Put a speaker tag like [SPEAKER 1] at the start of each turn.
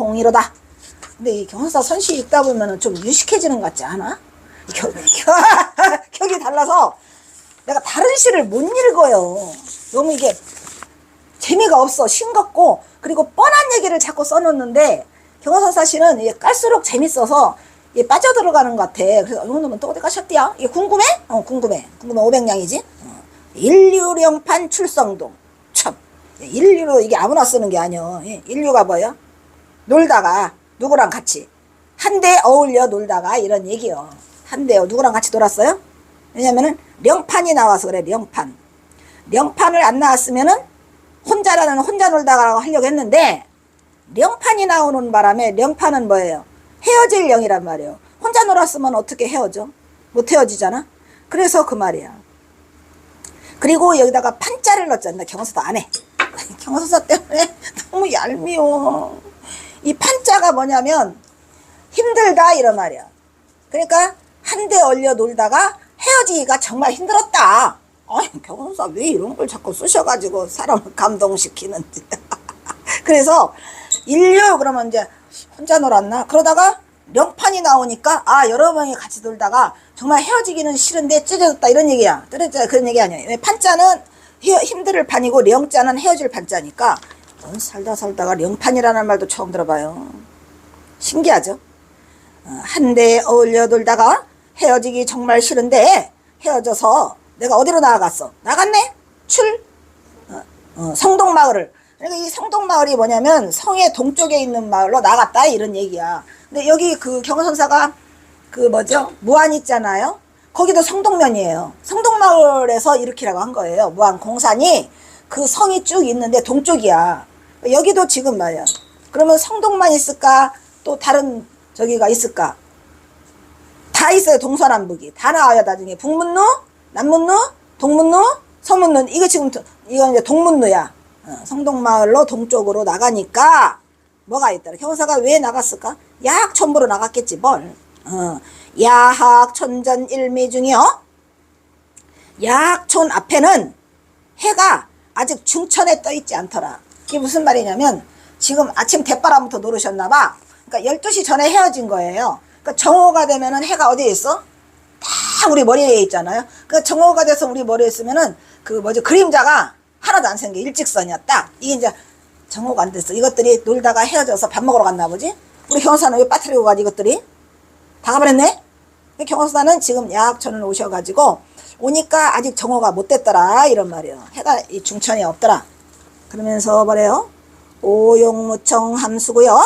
[SPEAKER 1] 홍이로다. 근데 이 경사 선시 읽다 보면은 좀 유식해지는 것 같지 않아? 겨, 겨, 격이 달라서 내가 다른 시를 못 읽어요. 너무 이게 재미가 없어, 싱겁고, 그리고 뻔한 얘기를 자꾸 써놓는데, 경호선사 씨는 이게 깔수록 재밌어서 이게 빠져들어가는 것 같아. 그래서 이놈은 또 어디 가셨디야? 이게 궁금해? 어, 궁금해. 궁금해. 500냥이지? 어. 인류령판 출성동. 참. 인류로 이게 아무나 쓰는 게 아니야. 예, 인류가 뭐야? 놀다가 누구랑 같이 한데 어울려 놀다가 이런 얘기요. 한데요. 누구랑 같이 놀았어요? 왜냐면은 령판이 나와서 그래. 령판. 령판을 안 나왔으면은 혼자라는 혼자 놀다가 하려고 했는데 령판이 나오는 바람에 령판은 뭐예요? 헤어질 령이란 말이에요. 혼자 놀았으면 어떻게 헤어져? 못 헤어지잖아. 그래서 그 말이야. 그리고 여기다가 판자를 넣었잖아. 경서도 안 해. 경서사 때문에 너무 얄미워. 이 판자가 뭐냐면 힘들다 이런 말이야. 그러니까 한데 얼려 놀다가 헤어지기가 정말 힘들었다. 아니 경호사 왜 이런 걸 자꾸 쓰셔가지고 사람을 감동시키는지. 그래서 인류 그러면 이제 혼자 놀았나? 그러다가 명판이 나오니까 아 여러 명이 같이 놀다가 정말 헤어지기는 싫은데 찢어졌다 이런 얘기야. 떨어져 그런 얘기 아니야. 왜 판자는 헤- 힘들 판이고 령자는 헤어질 판자니까 넌 살다 살다가 령판이라는 말도 처음 들어봐요. 신기하죠? 어, 한데 어울려 놀다가 헤어지기 정말 싫은데 헤어져서 내가 어디로 나아갔어? 나갔네? 출? 어, 어, 성동마을을. 그러니까 이 성동마을이 뭐냐면 성의 동쪽에 있는 마을로 나갔다 이런 얘기야. 근데 여기 그 경선사가 그 뭐죠? 무안 있잖아요. 거기도 성동면이에요. 성동마을에서 일으키라고 한 거예요. 무안 공산이 그 성이 쭉 있는데 동쪽이야. 여기도 지금 말이야. 그러면 성동만 있을까? 또 다른 저기가 있을까? 다 있어요. 동서남북이. 다 나와요. 나중에. 북문루, 남문루, 동문루, 서문루. 이거 지금, 도- 이건 이제 동문루야. 어, 성동마을로 동쪽으로 나가니까 뭐가 있더라. 경사가 왜 나갔을까? 야학천부로 나갔겠지, 뭘. 어, 야학 천전 일미 중이요. 야학촌 앞에는 해가 아직 중천에 떠 있지 않더라. 이게 무슨 말이냐면 지금 아침 대바람부터 노르셨나 봐. 그러니까 12시 전에 헤어진 거예요. 그러니까 정오가 되면은 해가 어디에 있어? 다 우리 머리에 있잖아요. 그 정오가 돼서 우리 머리에 있으면은 그 뭐지 그림자가 하나도 안 생겨 일직선이야 딱 이게 이제 정오가 안 됐어. 이것들이 놀다가 헤어져서 밥 먹으러 갔나 보지. 우리 경사는 왜 빠뜨리고 가지 이것들이 다 가버렸네. 경호사는 지금 야학천을 오셔가지고 오니까 아직 정오가 못 됐더라 이런 말이에요. 해가 이 중천이 없더라. 그러면서 뭐래요? 오용무청 함수고요.